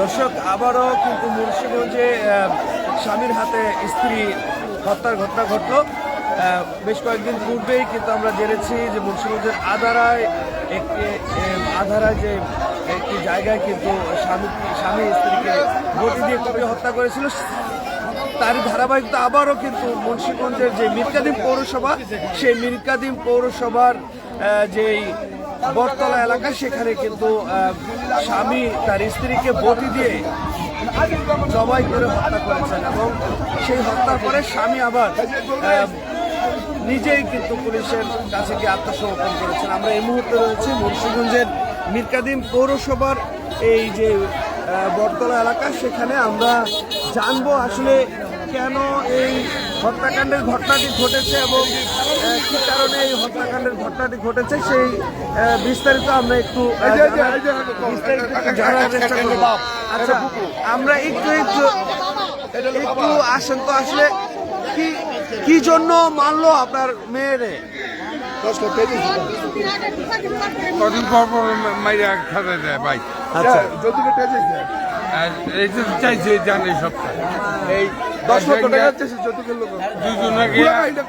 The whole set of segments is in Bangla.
দর্শক, আবারও কিন্তু মুন্সিগঞ্জে স্বামীর হাতে স্ত্রী হত্যার ঘটনা ঘটলো। বেশ কয়েকদিন পূর্বেই কিন্তু আমরা জেনেছি যে মুন্সিগঞ্জের আধারায় একটি আধারায় যে একটি জায়গায় কিন্তু স্বামী স্বামী স্ত্রীকে গতি দিয়ে কবি হত্যা করেছিল। তার ধারাবাহিকতা আবারও কিন্তু মুন্সিগঞ্জের যে মিরকাদিম পৌরসভা, সেই মিরকাদিম পৌরসভার যেই বটতলা এলাকা, সেখানে কিন্তু স্বামী তার স্ত্রীকে বটি দিয়ে জবাই করে হত্যা করেছেন এবং সেই হত্যার পরে স্বামী আবার নিজেই কিন্তু পুলিশের কাছে গিয়ে আত্মসমর্পণ করেছেন। আমরা এই মুহূর্তে রয়েছি মুন্সিগঞ্জের মিরকাদিম পৌরসভার এই যে বটতলা এলাকা, সেখানে আমরা জানব আসলে কেন এই হত্যাকাণ্ডের ঘটনাটি ঘটেছে এবং কি কারণে এই হত্যাকাণ্ডের ঘটনাটি ঘটেছে সেই বিস্তারিত আমরা একটু জানার- চেষ্টা করব। আচ্ছা আমরা একটু একটু একটু আসেন তো আসলে কি কি জন্য মারলো আপনার মেয়েরে? কদিন পর পর মাইরা খাতে দেয় ভাই। আচ্ছা। আর জানে এই দশ লক্ষ টাকা লোক।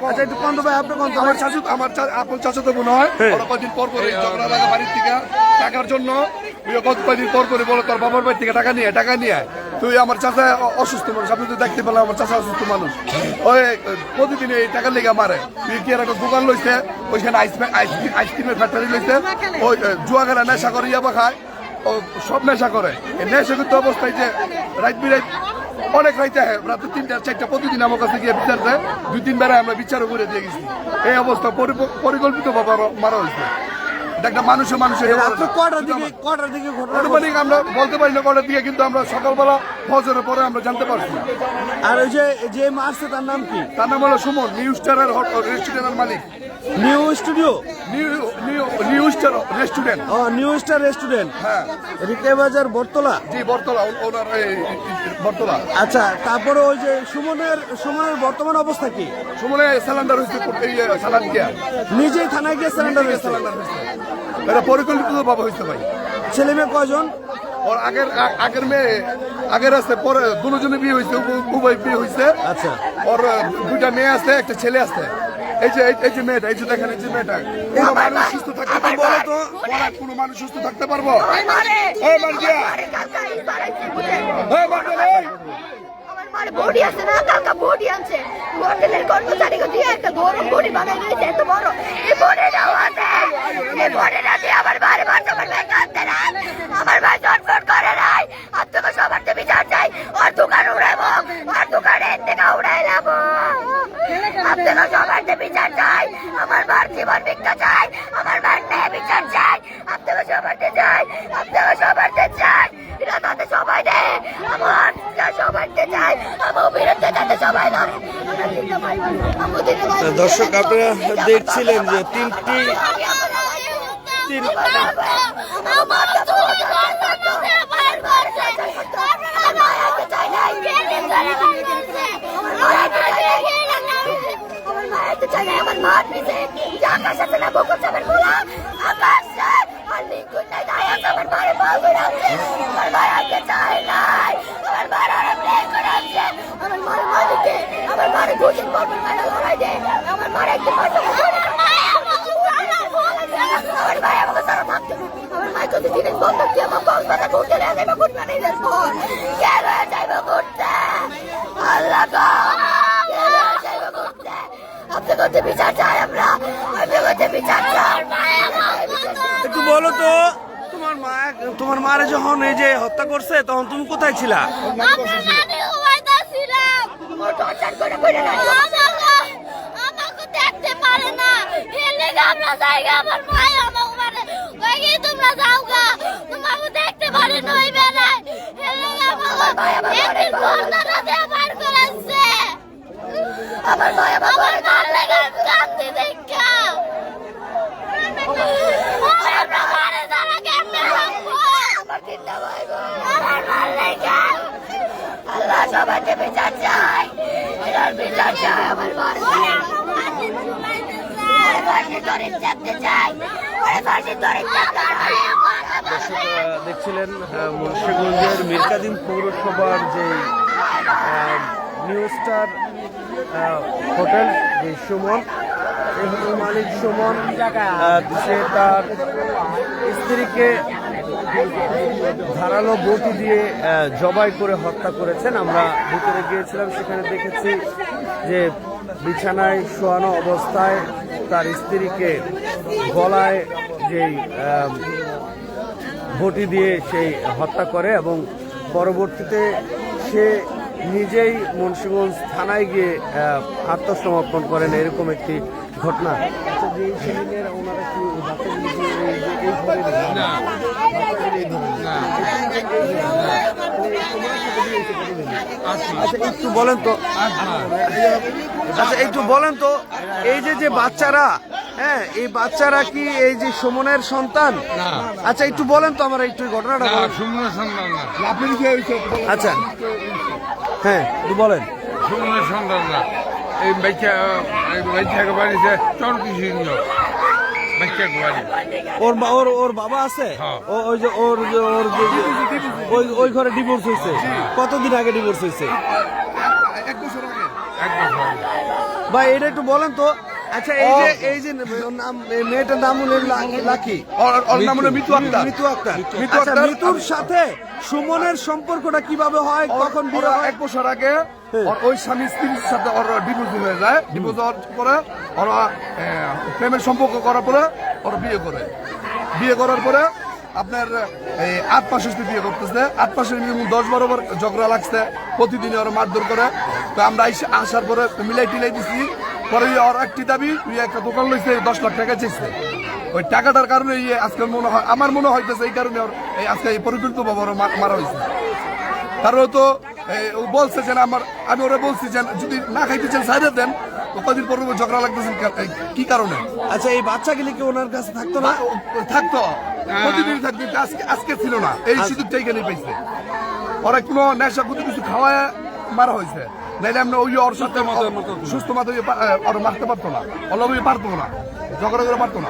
আচ্ছা একটু কন্ত ভাই আপনি কন্ত আমার চাচু আমার আপন চাচা তো মনে হয়। ওরা কদিন পর পর ঝগড়া লাগা বাড়ির থেকে টাকার জন্য কত কদিন পর করে বলো তোর বাবার বাড়ি থেকে টাকা নিয়ে টাকা নিয়ে তুই আমার চাচা অসুস্থ মানুষ। আপনি তো দেখতে পেলাম আমার চাচা অসুস্থ মানুষ। ওই প্রতিদিন এই টাকার লেগে মারে। তুই কি একটা দোকান লইছে? ওইখানে আইসক্রিম আইসক্রিমের ফ্যাক্টরি লইছে। ওই জুয়া খেলা নেশা করে ইয়াবা খায়। সব নেশা করে। এই করতে অবস্থায় যে রাইত বিরাইত অনেক রাইতে রাত তিনটা, চারটা প্রতিদিন আমার কাছে গিয়ে বিচার দেয়। দুই, তিনবার আমরা বিচারও করে দিয়ে গেছি। এই অবস্থা পরিকল্পিত ভাবে মারা হয়েছে। একটা মানুষের মানুষের রাত্র কটার দিকে কটার দিকে ঘটনা আমরা বলতে পারি না কটার দিকে কিন্তু আমরা সকালবেলা ফজরের পরে আমরা জানতে পারছি। আর ওই যে যে মারছে তার নাম কি? তার নাম হলো সুমন নিউ স্টারের রেস্টুরেন্টের মালিক। New studio? New star restaurant. ও নিউ স্টার রেস্টুরেন্ট। হ্যাঁ। রিকে বাজার বটতলা? জি বরতলা ওনার আচ্ছা তারপরে ওই যে সুমনের সুমনের বর্তমান অবস্থা কি? সুমনে স্যালেন্ডার হয়েছে নিজেই থানায় গিয়ে সিলিন্ডার হয়েছে? হয়েছে। এটা পরিকল্পিত ভাবে হয়েছে ভাই। ছেলে মেয়ে কয়জন? ওর আগের আগের মেয়ে আগের আছে পরে দুজনে বিয়ে হয়েছে উভয় বিয়ে হয়েছে আচ্ছা। ওর দুইটা মেয়ে আছে একটা ছেলে আছে। এই যে এই- যে মেয়েটা এই যে দেখেন এই যে মেয়েটা। কোনো মানুষ সুস্থ থাকতে পারব? তো বলো, কোনো মানুষ সুস্থ থাকতে পারব? এই মার্জিয়া। এই মার্জিয়া আমার বডি আছে না বডি আছে হোটেলের কর্মচারীকে দিয়ে একটা গরম বডি বানাই দিয়েছে এত বড়। এই আছে এই বডিটা দিয়ে আমার বাড়ি মারছে আমার ভাই কাঁদতে না আমার ভাই জটফট করে নাই আর তোকে সবার তো বিচার চাই আর দোকান উড়াবো আর দোকানে থেকে উড়াইলাম সবার তো বিচার চাই। আমার মার জীবন ভিক্ষা চাই। আমার মার ন্যায় বিচার চাই। আপনাকে সবার তো চাই আপনাকে সবার তো চাই সবাই আমার যা সবার তো চাই। আমার বিরুদ্ধে যাতে সবাই দর্শক আপনারা দেখছিলেন যে তিনটি তিন তো আমার মার পিছে। আকাশ আছে না বকুল চাপের মোলা, আকাশ আর লিঙ্কুন নাই দায় আছে আমার মারে পাল করে আছে আমার মার আগে চাই নাই। আমার মার আর প্লেন করে আমার মার মালিকে আমার মারে দুদিন পর পর লড়াই দে আমার মার একদিন পর আমার ভাই আমাকে জিনিস বন্ধ দিয়ে আমার কক্সবাজার ঘুরতে নিয়ে যাবে, ঘুরতে নিয়ে যাব। করতে বিচার চাই আমরা। আপনি করতে বিচার চাই। একটু বলো তো তোমার মা তোমার মারে যখন এই যে হত্যা করছে তখন তুমি কোথায় ছিলা? দেখতে পারে না। আমার ভাই আমার মার লেগে কান্দি দেখা। আমরা মারে যারা কেমনে থাকব আমার তিনটা ভাই আমার মার লেগে। আল্লাহ সবাইকে বিচার চাই। এটার বিচার চাই আমার চাই। দেখছিলেন মুন্সিগঞ্জের মির্কাদিম পৌরসভার যে আহ, নিউ স্টার আহ, হোটেল সুমন এই মালিক সুমন সে তার স্ত্রীকে ধারালো বটি দিয়ে জবাই করে হত্যা করেছেন। আমরা ভিতরে গিয়েছিলাম, সেখানে দেখেছি যে বিছানায় শোয়ানো অবস্থায় তার স্ত্রীকে গলায় যেই বটি দিয়ে সেই হত্যা করে এবং পরবর্তীতে সে নিজেই মুন্সিগঞ্জ থানায় গিয়ে আত্মসমর্পণ করেন এরকম একটি ঘটনা। আচ্ছা, না। আচ্ছা। একটু বলেন তো। আচ্ছা একটু বলেন তো এই যে যে বাচ্চারা হ্যাঁ এই বাচ্চারা কি এই যে সুমনের সন্তান? আচ্ছা একটু বলেন তো আমার একটু ঘটনাটা সন্তান আচ্ছা। হ্যাঁ একটু বলেন। সন্তানরা এই বাচ্চা বাচ্চাকে বাড়িতে বাচ্চাকে বাড়ি ওর ওর ওর বাবা আছে? হ্যাঁ। ও- ওই যে ওর যে ওর ওই ওই ঘরে ডিভোর্স হয়েছে। কতদিন আগে ডিভোর্স হয়েছে? এক বছর আগে। এক বছর আগে। ভাই এটা একটু বলেন তো আচ্ছা এই যে এই যে নাম মেয়েটার নাম হলো লাকি। ওর- নাম হলো মিতু আক্তার। মিতু আক্তার। মিতু আচ্ছা আক্তার- মিতুর সাথে সুমনের সম্পর্কটা কীভাবে হয় কখন বিয়ে হয়? এক বছর আগে ওর ওই স্বামী স্ত্রীর সাথে ওর ডিভোর্স হয়ে যায়। ডিভোর্স হওয়ার পরে ওরা প্রেমের সম্পর্ক করার পরে ওরা বিয়ে করে। বিয়ে করার পরে আপনার এই আট হচ্ছে বিয়ে করতেছে। আট মিনিমাম দশ বারো বার ঝগড়া লাগছে। প্রতিদিনই ওরা মারধর করে। তো আমরা আসার পরে মিলাই টিলাই দিছি। পরে ওর একটি দাবি তুই একটা দোকান লইছে দশ লাখ টাকা চাইছে। ওই টাকাটার কারণে এই আজকে মনে হয় আমার মনে হইতেছে এই কারণে ওর এই আজকে এই পরিকল্পিত ভাবে মারা হয়েছে কারণ তো ও বলছে যে আমার আমি ওরা বলছি যে যদি না খাইতে চান সাইডে দেন। কদিন পর ঝগড়া লাগতেছেন কি কারণে? আচ্ছা এই বাচ্চা গেলে কি ওনার কাছে থাকতো না? থাকতো। প্রতিদিন থাকতো আজকে আজকে ছিল না। এই সুযোগটা এখানে পাইছে। ওরা কোনো নেশা কোনো কিছু খাওয়ায় মারা হয়েছে। নাইলে আমরা ওই ওর সাথে সুস্থ মাথায় ওরা মারতে পারতো না। অলবই পারতো না। ঝগড়া করে পারতো না।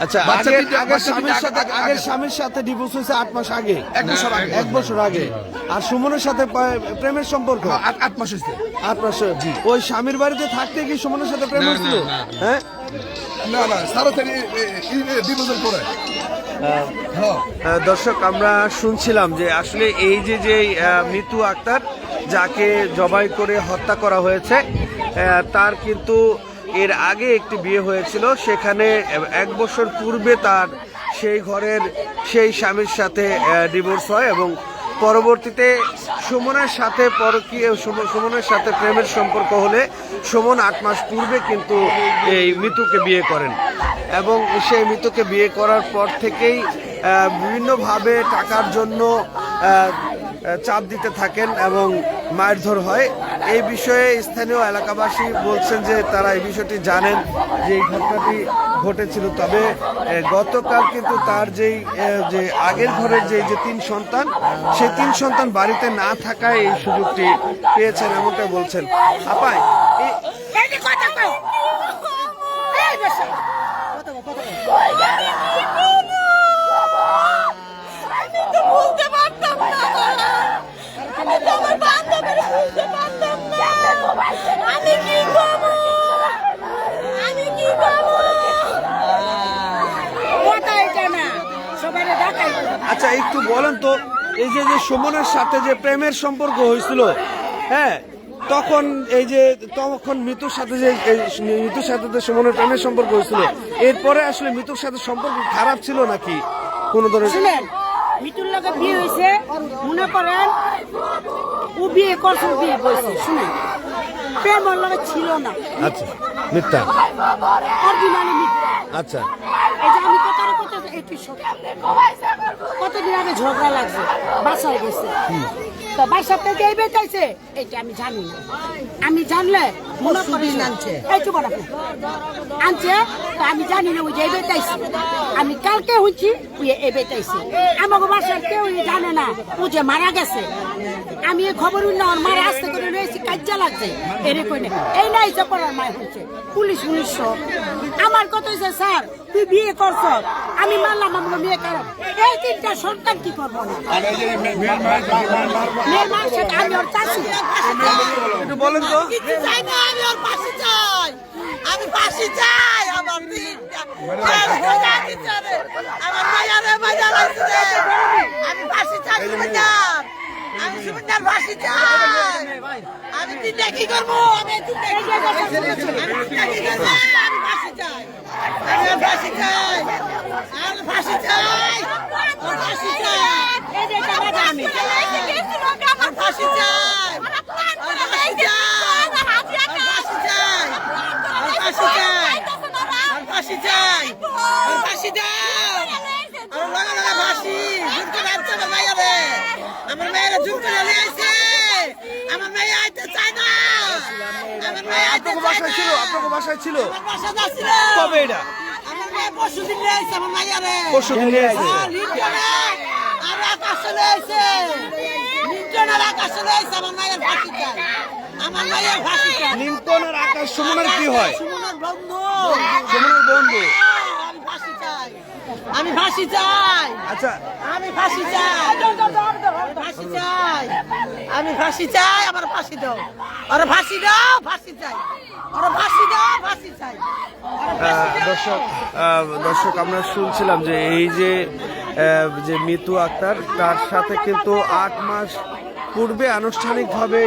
আচ্ছা আগে স্বামীর সাথে আগে- স্বামীর সাথে ডিভোর্স হয়েছে আট মাস আগে। এক বছর আগে। এক বছর আগে। আর সুমনের সাথে প্রেমের সম্পর্ক? হ্যাঁ, আট মাস হয়েছে। আট মাস ওই স্বামীর বাড়িতে থাকতে কি সুমনের সাথে প্রেম হয়েছিল। হ্যাঁ? না না সারা থেকে ডিভোর্সের পরে আহ, দর্শক, আমরা শুনছিলাম যে আসলে এই যে যে মিতু আক্তার যাকে জবাই করে হত্যা করা হয়েছে তার কিন্তু এর আগে একটি বিয়ে হয়েছিল। সেখানে এক বছর পূর্বে তার সেই ঘরের সেই স্বামীর সাথে ডিভোর্স হয় এবং পরবর্তীতে সুমনের সাথে পরকীয় সুম- সুমনের সাথে প্রেমের সম্পর্ক হলে সুমন আট মাস পূর্বে কিন্তু এই মৃতুকে বিয়ে করেন। এবং সেই মৃতুকে বিয়ে করার পর থেকেই বিভিন্নভাবে টাকার জন্য চাপ দিতে থাকেন এবং মারধর হয়। এই বিষয়ে স্থানীয় এলাকাবাসী বলছেন যে তারা এই বিষয়টি জানেন যে এই ঘটনাটি ঘটেছিল। তবে গতকাল কিন্তু তার যেই যে আগের ঘরের যে যে তিন সন্তান, সেই তিন সন্তান বাড়িতে না থাকায় এই সুযোগটি পেয়েছেন এমনটা বলছেন। আপায় এই আমি কি করব? আমি কি করব? কোথায় জানা সবাই ঢাকায় আচ্ছা একটু বলেন তো এই যে যে সুমনের সাথে যে প্রেমের সম্পর্ক হয়েছিল হ্যাঁ তখন এই যে তখন মৃত্যুর সাথে যে মৃত্যুর সাথে যে সুমনের প্রেমের সম্পর্ক হয়েছিল এরপরে আসলে মৃত্যুর সাথে সম্পর্ক খারাপ ছিল নাকি কোন ধরনের? মিতুর লগে বিয়ে হয়েছে মনে করেন ও বিয়ে করছে বিয়ে করছে শুনে। প্রেম ছিল না। আচ্ছা মিথ্যা। অরিজিনালি মিথ্যা? আচ্ছা। এই যে আমি কথা কথা একটু সত্যি কতদিন আগে ঝগড়া লাগছে? বাসায় গেছে। তো থেকে এই বেচাইছে এটা আমি জানি না। আমি জানলে মনে করি আনছে। এই চুপ কর আপনি। আনছে তো আমি জানি না ওই যে বেচাইছে আমি কালকে হচ্ছি ওই এই বেচাইছে আমাকে বাসার কেউ জানে না ও যে মারা গেছে। আমি খবর না মারা আসতে করে লজ্জা লাগছে। এরে কই না? এই নাই যে পড়ার মায় হচ্ছে। পুলিশ উনিশ আমার কথা হয়েছে স্যার তুই বিয়ে করছ। আমি মানলাম আমার বিয়ে খারাপ। এই তিনটা সন্তান কি করব? না মেয়ের আমি ওর চাষি একটু বলেন তো। কিছু চাই না আমি ওর পাশে চাই। আমি পাশে চাই আমার আমার মায়ারে মায়া লাগছে আমি পাশে চাই সুমিতার আমি পাশে চাই আমি তিনটা কি করব আমি তিনটা কি করব আমি তিনটা কি করব আমি পাশে চাই আমি পাশে চাই আমি পাশে চাই পাশে চাই আমি পাশে চাই পাশে চাই পাশে চাই পাশে চাই আমার লাগা লাগা ফাঁসি জুন করে আনছে আমার মাইয়ারে জুন করে আইছে। আমার মাইয়া আইতে চায় না। আমার মাইয়া আইতে চায় বাসায় ছিল না আপনাকে বাসায় ছিল। আমার বাসা যাচ্ছিল। কবে এটা? আমার মেয়ে পরশু দিন নিয়ে আইছে আমার মাইয়ারে। পরশু দিন নিয়ে আইছে? আর আকাশে আইছে। লিটনের আকাশে আইছে আমার মাইয়ার ফাঁসি চাই আমার মাইয়ার ফাঁসি চাই লিঙ্কন আকাশ সুমনের কি হয়? সুমনের বন্ধু। সুমনের বন্ধু। ফাঁসি চাই। আমি ফাঁসি চাই। আচ্ছা। আমি ফাঁসি চাই। ফাঁসি চাই। আমি ফাঁসি চাই আমার ফাঁসি দাও। আরে ফাঁসি দাও ফাঁসি চাই। আরে ফাঁসি দাও ফাঁসি চাই। দর্শক দর্শক আমরা শুনছিলাম যে এই যে যে মিতু আক্তার তার সাথে কিন্তু আট মাস পূর্বে আনুষ্ঠানিকভাবে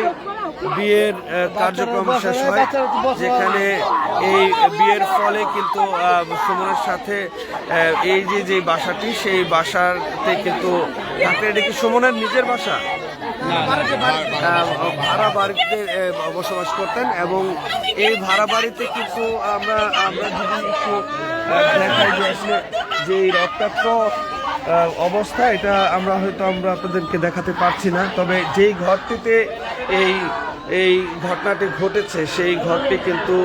বিয়ের কার্যক্রম শেষ হয় যেখানে এই বিয়ের ফলে কিন্তু আহ, সুমনের সাথে এই যে যে বাসাটি সেই বাসাতে কিন্তু থাকে এটা কি সুমনের নিজের বাসা? ভাড়া বাড়িতে বসবাস করতেন এবং এই ভাড়া বাড়িতে কিন্তু আমরা আমরা যদি একটু দেখাই যে আসলে যে রক্তাক্ত অবস্থা, এটা আমরা হয়তো আমরা আপনাদেরকে দেখাতে পারছি না। তবে যেই ঘরটিতে এই এই ঘটনাটি ঘটেছে, সেই ঘরটি কিন্তু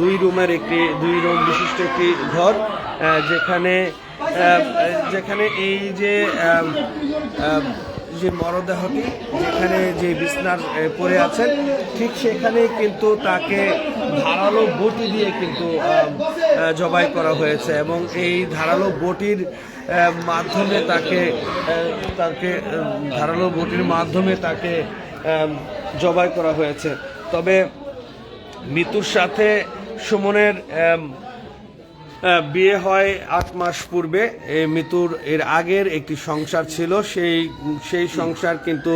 দুই রুমের একটি, দুই রুম বিশিষ্ট একটি ঘর যেখানে যেখানে এই যে যে মরদেহটি যেখানে যে বিছনার পড়ে আছেন, ঠিক সেখানে কিন্তু তাকে ধারালো বটি দিয়ে কিন্তু জবাই করা হয়েছে এবং এই ধারালো বটির মাধ্যমে তাকে তাকে ধারালো বটির মাধ্যমে তাকে জবাই করা হয়েছে। তবে মৃত্যুর সাথে সুমনের বিয়ে হয় আট মাস পূর্বে। মৃত্যুর এর আগের একটি সংসার ছিল। সেই সেই সংসার কিন্তু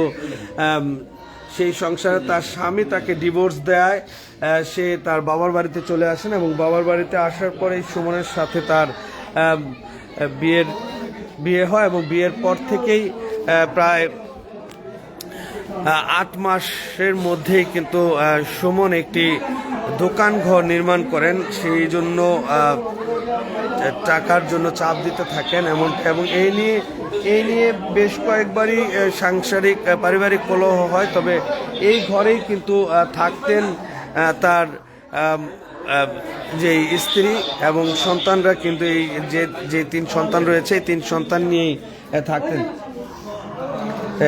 সেই সংসারে তার স্বামী তাকে ডিভোর্স দেয়। সে তার বাবার বাড়িতে চলে আসেন এবং বাবার বাড়িতে আসার পরে সুমনের সাথে তার বিয়ের, বিয়ে হয় এবং বিয়ের পর থেকেই প্রায় আট মাসের মধ্যেই কিন্তু সুমন একটি দোকান ঘর নির্মাণ করেন। সেই জন্য টাকার জন্য চাপ দিতে থাকেন এমন এবং এই নিয়ে এই নিয়ে বেশ কয়েকবারই সাংসারিক পারিবারিক কলহ হয় তবে এই ঘরেই কিন্তু থাকতেন তার যে স্ত্রী এবং সন্তানরা কিন্তু এই যে যে তিন সন্তান রয়েছে এই তিন সন্তান নিয়েই থাকতেন।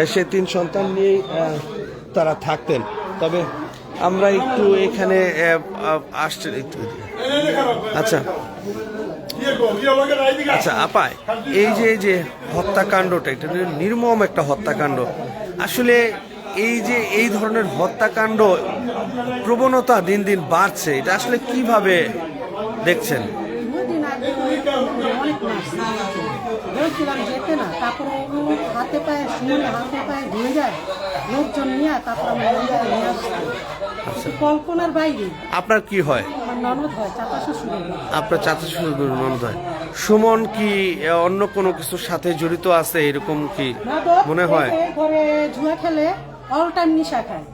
সে তিন সন্তান নিয়েই তারা থাকতেন। তবে আমরা একটু এখানে আহ, আহ, আসছে একটু আচ্ছা। আচ্ছা আপায় এই যে এই যে হত্যাকাণ্ডটা এটা নির্মম একটা হত্যাকাণ্ড। আসলে এই যে এই ধরনের হত্যাকাণ্ড প্রবণতা দিন দিন বাড়ছে এটা আসলে কীভাবে দেখছেন? দুদিন আগে অনেক মাস বলছিলাম যেতে না। তারপরে ও হাতে পায়ে শুনে হাতে পায়ে ধুয়ে যায়। লোকজন নিয়ে তারপর আমি নিয়ে আসছি। কল্পনার বাইরে। আপনার কি হয়? ননদ হয় আপনার চাচা শ্বশুর ননদ হয়। সুমন কি অন্য কোনো কিছুর সাথে জড়িত আছে এরকম কি মনে হয়? ঘরে জুয়া খেলে অল টাইম নিশা খায়।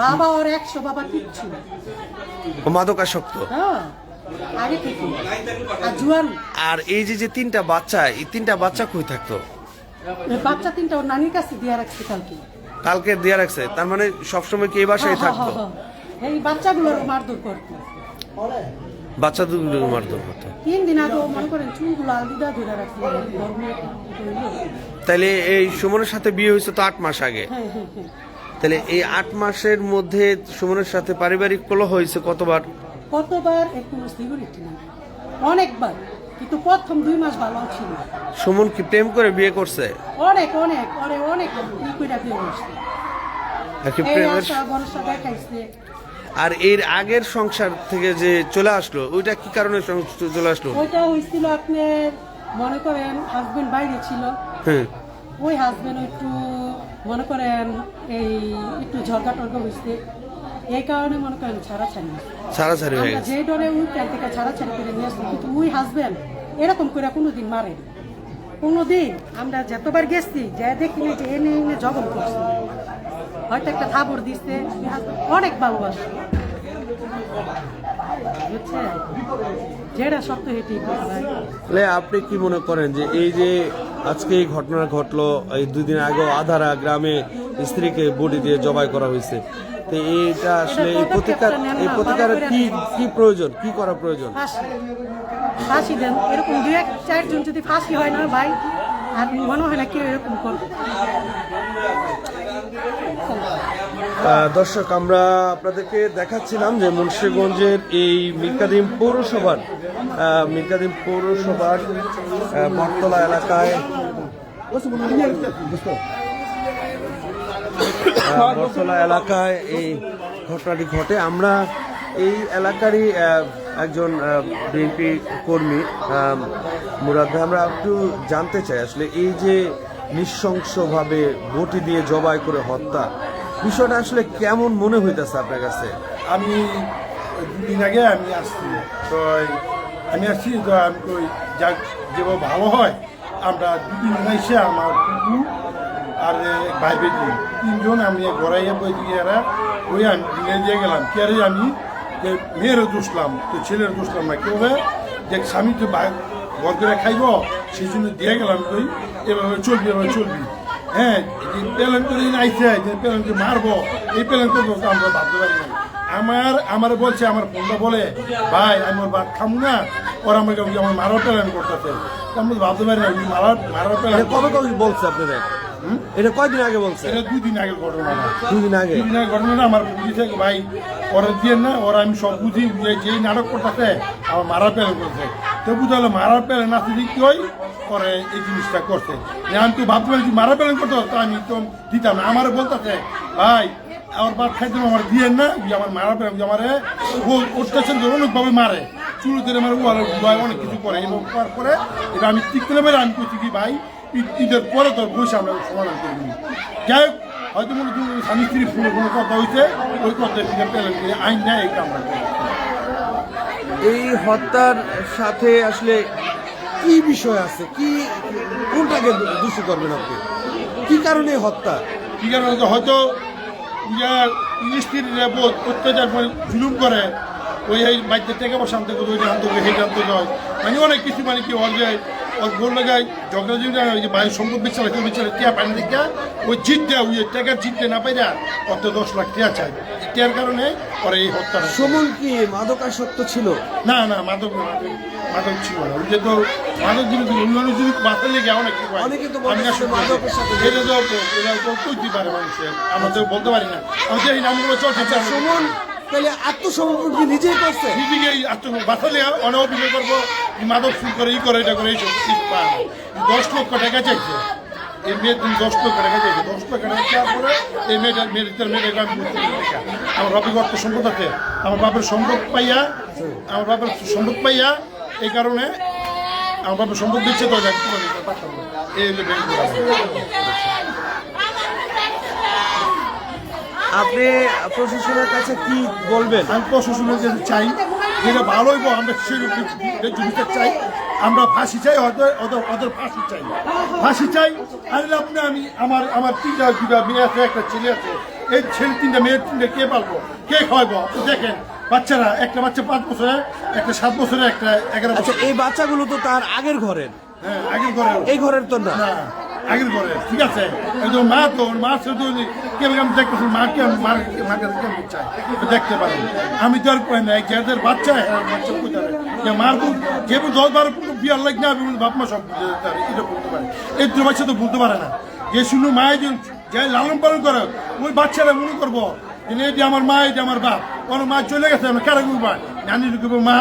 বাবা ওর একশো বাবা কিচ্ছু মাদকাসক্ত? হ্যাঁ আর এই যে যে তিনটা বাচ্চা এই তিনটা বাচ্চা কই থাকতো? বাচ্চা তিনটা ওর নানির কাছে দিয়ে রাখছি কালকে। কালকে দেয়া রাখছে তার মানে সবসময় কি এই বাসায় থাকতো হ্যাঁ, হ্যাঁ, হ্যাঁ। এই বাচ্চাগুলোর মারধর করতো। বাচ্চা দুটো মারধর করতো তিন দিন আগে মনে করেন চুলগুলো আলদিদা ধরে রাখছিল ধর্ম এই সুমনের সাথে বিয়ে হয়েছে তো আট মাস আগে হ্যাঁ হ্যাঁ হ্যাঁ তাহলে এই আট মাসের মধ্যে সুমনের সাথে পারিবারিক কলহ হয়েছে কতবার কতবার সিকিউরিটি অনেকবার কিন্তু প্রথম দুই মাস ভালো ছিল সুমন কি প্রেম করে বিয়ে করছে অনেক অনেক অনেক অনেক ই করে বসছে নাকি প্রেমের ভরসা দেখাইছে আর এর আগের সংসার থেকে যে চলে আসলো ওইটা কি কারণে চলে আসলো? ওইটা হয়েছিল আপনার মনে করেন হাজবেন্ড বাইরে ছিল। হ্যাঁ। ওই হাজবেন্ড একটু মনে করেন এই একটু ঝগড়া টর্গা হয়েছে। এই কারণে মনে করেন ছাড়া ছাড়ি ছাড়াছাড়ি হয়ে আমরা গেছে। যে ডরে ওই প্যান থেকে ছাড়া ছাড়ি করে নিয়ে আসছি কিন্তু ওই হাজবেন্ড এরকম করে কোনোদিন মারে কোনোদিন আমরা যতবার গেছি যা দেখিনি যে এনে এনে জগন করছে। হয়তো একটা থাবর দিচ্ছে অনেক ভালোবাসে। আপনি কি মনে করেন যে এই যে আজকে এই ঘটনা ঘটলো এই দুই দিন আগে আধারা গ্রামে স্ত্রীকে বডি দিয়ে জবাই করা হয়েছে তো এইটা আসলে এই প্রতিকার এই প্রতিকারের কি কি প্রয়োজন? কি করা প্রয়োজন? ফাঁসি। দেন। এরকম দু এক চারজন যদি ফাঁসি হয় না ভাই আর মনে হয় না এরকম দর্শক, আমরা আপনাদেরকে দেখাচ্ছিলাম যে মুন্সিগঞ্জের এই মির্কাদিম পৌরসভার মির্কাদিম পৌরসভার বটতলা এলাকায় বটতলা এলাকায় এই ঘটনাটি ঘটে। আমরা এই এলাকারই একজন বিএনপি কর্মী মুরাদ ভাই, আমরা একটু জানতে চাই আসলে এই যে নৃশংসভাবে বটি দিয়ে জবাই করে হত্যা, বিষয়টা আসলে কেমন মনে হইতেছে আপনার কাছে? আমি দুদিন আগে আমি আসছি, তো আমি আসছি, তো আমি ওই যা যেভাবে ভালো হয়, আমরা দুদিন এসে আমার কুকু আর ভাই বেটি তিনজন, আমি গড়াইয়া বই দিয়ে এরা ওই আমি দিয়ে গেলাম। কেয়ারে আমি যে মেয়েরও দুষলাম তো ছেলের দুষলাম না, কেউ যে স্বামী তো বা- ঘর করে খাইব, সেই জন্য দিয়ে গেলাম তুই এভাবে চলবি এভাবে চলবি। হ্যাঁ প্ল্যান করে দিন আইছে যে প্ল্যানকে মারবো, এই পেলেন তো আমরা ভাবতে পারি না। আমার আমার বলছে, আমার ফোনটা বলে, ভাই, আমি ওর ভাত খামু না, ওরা আমাকে আমার মারার প্ল্যান করতেছে। তো আমরা ভাবতে পারি না, ওই মারার এটা কবে কবে বলছে আপনাদের? এটা কয়দিন আগে বলছে? এটা দুই দিন আগের ঘটনা। না দুদিন আগে? দুই দিন আগে ঘটনাটা আমার বুঝি থেকে ভাই ওরা দিয়ে না ওরা আমি সব বুঝি যে যেই নাটক করতেছে আমার মারা প্ল্যান করছে তো বুঝালো মারার প্ল্যান না যদি কি হয় পরে এই জিনিসটা করছে। যে আমি তো ভাবতে পারি মারার প্ল্যান করতো তো আমি তো দিতাম না। আমার বলতেছে ভাই আমার বাদ খাইতে আমার দিয়ে না যে আমার মারা যে আমার অত্যাচার করে অনেকভাবে মারে। করে আমার অনেক কিছু করে এবং করার পরে এটা আমি ঠিক করে আমি করছি কি ভাই ঈদের পরে তোর বসে আমরা সমাধান করবি যাই হোক হয়তো মনে করি স্বামী স্ত্রী ফোনে কোনো কথা হয়েছে ওই কথা করে আইন নেয় এই কামটা। এই হত্যার সাথে আসলে কি বিষয় আছে? কি কোনটাকে দোষী করবেন আপনি? কি কারণে হত্যা? কি কারণে হয়তো- হয়তো ইয়ার স্ত্রীর বোধ অত্যাচার করে জুলুম করে ওই বাড়িতে টাকা পয়সা আনতে গেলে ওইটা আনতে সেইটা আনতে হয় মানে অনেক কিছু মানে কি ওর ওই জিতটা ওই টাকার জিততে না পাইরা অত দশ লাখ টিয়া চাই টিয়ার কারণে ওরা এই হত্যাটা সুমন কি মাদকাসক্ত ছিল? না না মাদক মাদক ছিল না। ওই যে তো মাদক জিনিস অন্যান্য জিনিস লেগে অনেক অনেকে তো বলে আমি না সে মাদকের সাথে এটা তো এটা তো কইতে পারে মানুষের। আমরা তো বলতে পারি না। আমি এই নামগুলো চলছে আচ্ছা সুমন তাহলে আত্মসমর্পণ কি নিজেই করছে? নিজেকে আত্ম বাঁচালে অনেক অভিনয় করব মাদক ফুল করে, ই করে, এটা করে এইসব দশ লক্ষ টাকা চাইছে। এই মেয়ের দিন দশ লক্ষ টাকা চাইছে। দশ লক্ষ টাকা পরে এই মেয়েটা মেয়েটার মেয়েটাকে আমি বুঝতে আমার বাপের অর্থ সম্পদ আছে। আমার বাপের সম্পদ পাইয়া আমার বাপের সম্পদ পাইয়া এই কারণে আমার বাপের সম্পদ দিচ্ছে তো? এই ব্যাংক আপনি প্রশাসনের কাছে কি বলবেন? আমি প্রশাসনের কাছে চাই যেটা ভালো হইব আমরা সেই জিনিসটা চাই। আমরা ফাঁসি চাই ওদের ওদের ফাঁসি চাই ফাঁসি চাই আর আপনি আমি আমার আমার তিনটা দুটা মেয়ে আছে একটা ছেলে আছে। এই ছেলে তিনটা মেয়ের তিনটা কে পালবো? কে খাওয়াবো দেখেন বাচ্চারা একটা বাচ্চা পাঁচ বছরে একটা সাত বছরে একটা এগারো আচ্ছা বছর। এই বাচ্চাগুলো তো তার আগের ঘরের। হ্যাঁ আগের ঘরের। এই ঘরের তো না। না। আগের ঘরে ঠিক আছে? একদম মা তো মা সে তো আমি দেখতেছি, মাকে আমি মাকে কেমন চাই? দেখতে পারি আমি তো আর কই না যাদের বাচ্চা বাচ্চা কোথায়? যে মার তো যেমন দশ বারো বিয়ার লাগ না, আমি বাপ মা সব বুঝে পারে এই দুটো বাচ্চা তো বলতে পারে না। যে শুনু মায়ের যে লালন পালন করে, ওই বাচ্চারা মনে করব, যে আমার মা এটি আমার বাপ। কোনো মা চলে গেছে আমরা কারা করব? নানি করব মা,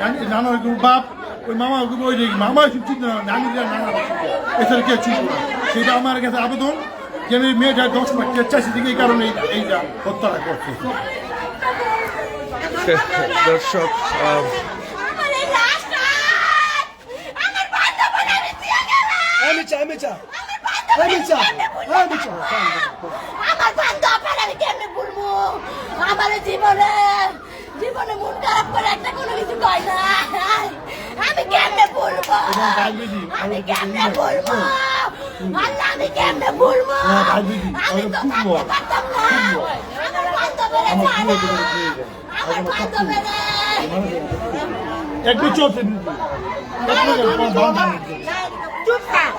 নানি নানার করব বাপ। ওই মামা ওই মামা চিন্তা না নানি নানা এছাড়া কেউ চিনবো না। সেটা আমার কাছে আবেদন। যে এই মেয়েটা দশ লাখ চাষি থেকে এই কারণে এই- এইটা হত্যাটা করছে। দর্শক আমি দিয়ে আমি চা আমি চা আমার? আমার বান্ধবন আমি কেমনে ভুলবো? আমার জীবনে জীবনে মন খারাপ করে একটা কোনো কিছু কয় না। আমি কেমনে ভুলবো আমি কেমনে আল্লাহ আমি কেমনে ভুলবো আমি তো থাকতে পারতাম না। আমার বান্ধবের আমার বান্ধবের একটু চলছে চুপ থাক।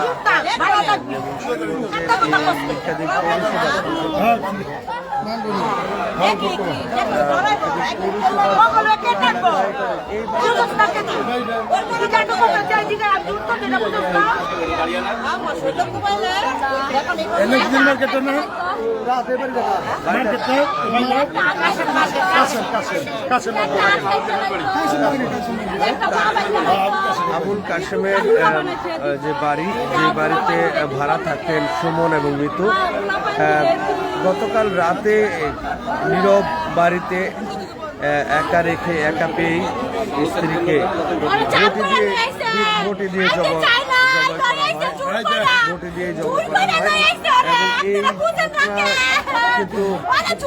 চুপ থাক। ভালো লাগবে একটা কথা বলতে কাছে আবুল কাশেমের যে বাড়ি যে বাড়িতে ভাড়া থাকতেন সুমন এবং মিতু আহ, গতকাল রাতে নীরব বাড়িতে একা রেখে একা পেয়েই স্ত্রীকে বটি দিয়ে বটি দিয়ে জব জবাই করা। হয় বটি দিয়ে জবাই করা হয় এবং এই ঘটনা কিন্তু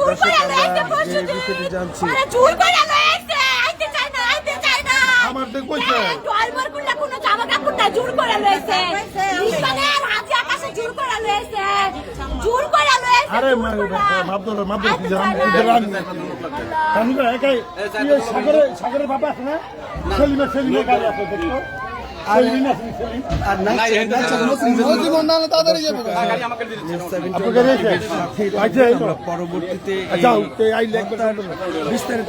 আমরা যে বিষয়টি জানছি। চুর করে লয়েছে না আইতে চাই না। আমার দেখ জোর করে লয়েছে জোর করে লয়েছে কি আমি তো একাই এই সাগরে বাবা আছে না সেলিমে সেলিমে গাড়ি আছে দেখো আচ্ছা। পরবর্তীতে আচ্ছা বিস্তারিত